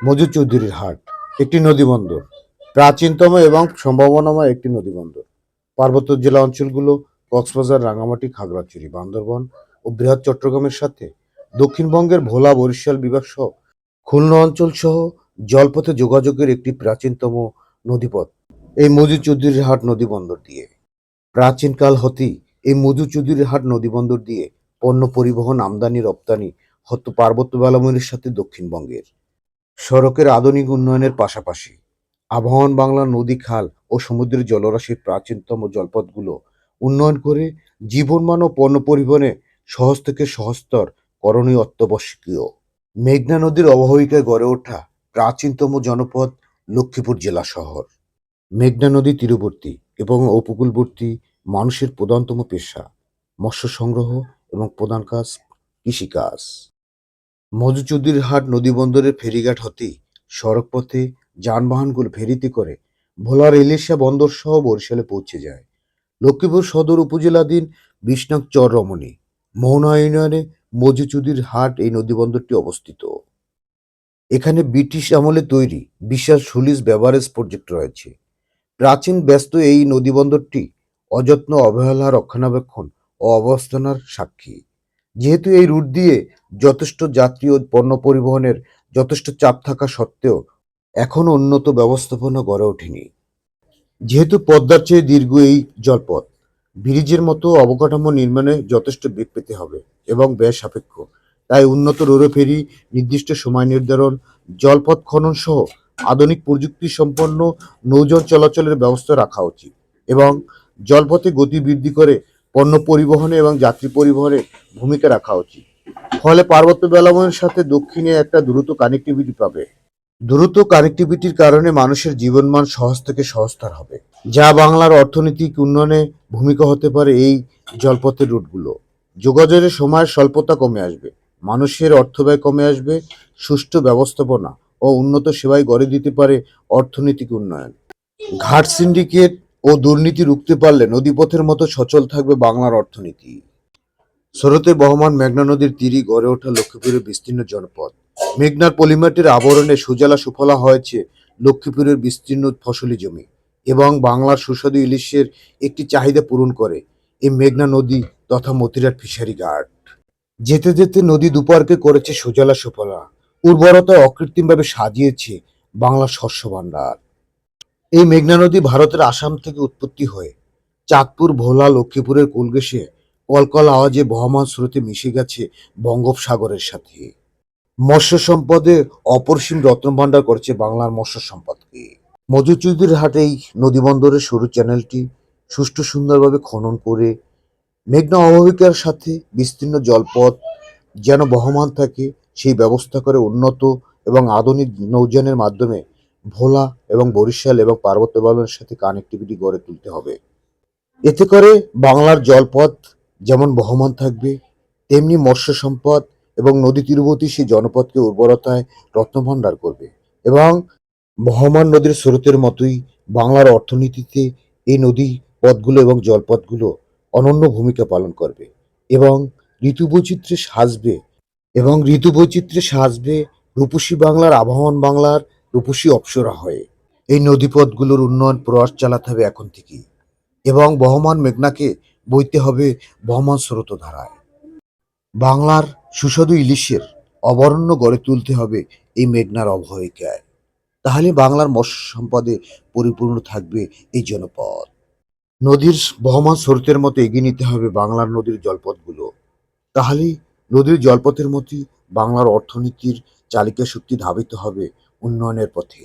মজু চৌধুরীর হাট, একটি নদীবন্দর প্রাচীনতম এবং সম্ভাবনাময় একটি নদীবন্দর পার্বত্য জেলা অঞ্চলগুলো কক্সবাজার রাঙামাটি খাগড়াছড়ি, বান্দরবন ও বৃহৎ চট্টগ্রামের সাথে। দক্ষিণবঙ্গের ভোলা, বরিশাল বিভাগ সহ খুলনা অঞ্চল সহ জলপথে যোগাযোগের একটি প্রাচীনতম নদীপথ। এই মজু চৌধুরীর হাট নদীবন্দর দিয়ে। প্রাচীনকাল হতেই এই মধু চৌধুরীর হাট নদীবন্দর দিয়ে পণ্য পরিবহন, আমদানি, রপ্তানি হত পার্বত্য বেলামনির সাথে দক্ষিণবঙ্গের। সড়কের আধুনিক উন্নয়নের পাশাপাশি আবহাওয়ান বাংলা নদী খাল ও সমুদ্রের জলরাশির প্রাচীনতম জলপথগুলো উন্নয়ন করে জীবনমান ও পণ্য পরিবহনে সহজ থেকে সহজতর করণীয় অত্যাবশ্যকীয়। মেঘনা নদীর অববাহিকায় গড়ে ওঠা প্রাচীনতম জনপদ লক্ষ্মীপুর জেলা শহর। মেঘনা নদী তীরবর্তী এবং উপকূলবর্তী মানুষের প্রধানতম পেশা, মৎস্য সংগ্রহ এবং প্রধান কাজ কৃষিকাজ। মধুচৌধুরীর হাট নদীবন্দরের ফেরিঘাট হতেই সড়কপথে যানবাহনগুলো ফেরিতে করে ভোলার ইলিশা বন্দর সহ বরিশালে পৌঁছে যায়। লক্ষ্মীপুর সদর উপজেলাধীন বিষ্ণক চর রমণী, মোহনা ইউনিয়নে মধুচৌধুরীর হাট এই নদীবন্দরটি অবস্থিত। এখানে ব্রিটিশ আমলে তৈরি বিশাল সুলিস ব্যাভারেজ প্রজেক্ট রয়েছে। প্রাচীন ব্যস্ত এই নদীবন্দরটি অযত্ন, অবহেলা, রক্ষণাবেক্ষণ ও অবস্থানার সাক্ষী। যেহেতু এই রুট দিয়ে যথেষ্ট যাত্রী ও পণ্য পরিবহনের যথেষ্ট চাপ থাকা সত্ত্বেও এখনও উন্নত ব্যবস্থাপনা গড়ে ওঠেনি। যেহেতু পদ্মার চেয়ে দীর্ঘ এই জলপথ, ব্রিজের মতো অবকাঠামো নির্মাণে যথেষ্ট বেগ পেতে হবে এবং ব্যয় সাপেক্ষ। তাই উন্নত রোরো ফেরি, নির্দিষ্ট সময় নির্ধারণ, জলপথ খনন সহ আধুনিক প্রযুক্তি সম্পন্ন নৌযান চলাচলের ব্যবস্থা রাখা উচিত এবং জলপথে গতি বৃদ্ধি করে পণ্য পরিবহনে এবং যাত্রী পরিবহনে ভূমিকা রাখা উচিত। ফলে পার্বত্য বেলাবনের সাথে দক্ষিণে একটা দ্রুত কানেক্টিভিটি পাবে। দ্রুত কানেক্টিভিটির কারণে মানুষের জীবনমান সহজ থেকে সহজতর হবে, যা বাংলার অর্থনৈতিক উন্নয়নে ভূমিকা হতে পারে এই জলপথের রুটগুলো। যোগাযোগের সময়ের স্বল্পতা কমে আসবে, মানুষের অর্থব্যয় কমে আসবে, সুষ্ঠু ব্যবস্থাপনা ও উন্নত সেবায় গড়ে দিতে পারে অর্থনৈতিক উন্নয়ন। ঘাট সিন্ডিকেট ও দুর্নীতি রুখতে পারলে নদীপথের মতো সচল থাকবে বাংলার অর্থনীতি। স্রোতে বহমান মেঘনা নদীর তীরে গড়ে ওঠা লক্ষ্মীপুরের বিস্তীর্ণ জনপদ। মেঘনার পলিমাটির আবরণে সুজলা সুফলা হয়েছে লক্ষ্মীপুরের বিস্তীর্ণ ফসলি জমি এবং বাংলার সুস্বাদু ইলিশের একটি চাহিদা পূরণ করে এই মেঘনা নদী তথা মতিরাট ফিশারি ঘাট। যেতে যেতে নদী দুপারকে করেছে সুজলা সুফলা, উর্বরতা অকৃত্রিমভাবে সাজিয়েছে বাংলার শস্য ভাণ্ডার। এই মেঘনা নদী ভারতের আসাম থেকে উৎপত্তি হয়ে চাঁদপুর, ভোলা, লক্ষ্মীপুরের কুলগেসে কলকল আওয়াজে বহমান স্রোতে মিশে গেছে বঙ্গোপসাগরের সাথে। মৎস্য সম্পদে অপরিসীম রত্নভাণ্ডার করেছে বাংলার মৎস্য সম্পদকে। মধুচৌধুরীর হাটে এই নদীবন্দরের সরু চ্যানেলটি সুষ্ঠু সুন্দরভাবে খনন করে মেঘনা অববাহিকার সাথে বিস্তীর্ণ জলপথ যেন বহমান থাকে, সেই ব্যবস্থা করে উন্নত এবং আধুনিক নৌযানের মাধ্যমে ভোলা এবং বরিশাল এবং পার্বত্য বলয়ের সাথে কানেক্টিভিটি গড়ে তুলতে হবে। এতে করে বাংলার জলপথ যেমন বহমান থাকবে, তেমনি মৎস্য সম্পদ এবং নদী তীরবর্তী সেই জনপদকে উর্বরতায় রত্নভাণ্ডার করবে। এবং বহমান নদীর স্রোতের মতোই বাংলার অর্থনীতিতে এই নদী পথগুলো এবং জলপথগুলো অনন্য ভূমিকা পালন করবে এবং ঋতু বৈচিত্র্যে সাজবে এবং ঋতু বৈচিত্র্যে সাজবে রূপসী বাংলার আবহাওয়ান বাংলার রূপসী অপ্সরা হয়ে। এই নদীপথগুলোর উন্নয়ন প্রয়াস চালাতে হবে এখন থেকেই এবং বহমান মেঘনাকে বইতে হবে বহমান স্রোত ধারায় বাংলার সুস্বাদু ইলিশের অবরণ্য গড়ে তুলতে হবে এই মেঘনার অববাহিকায় তাহলে বাংলার মৎস্য সম্পদে পরিপূর্ণ থাকবে এই জনপদ। নদীর বহমান স্রোতের মতো এগিয়ে নিতে হবে বাংলার নদীর জলপথগুলো। তাহলেই নদীর জলপথের মতোই বাংলার অর্থনীতির চালিকা শক্তি ধাবিত হবে উন্নয়নের পথে।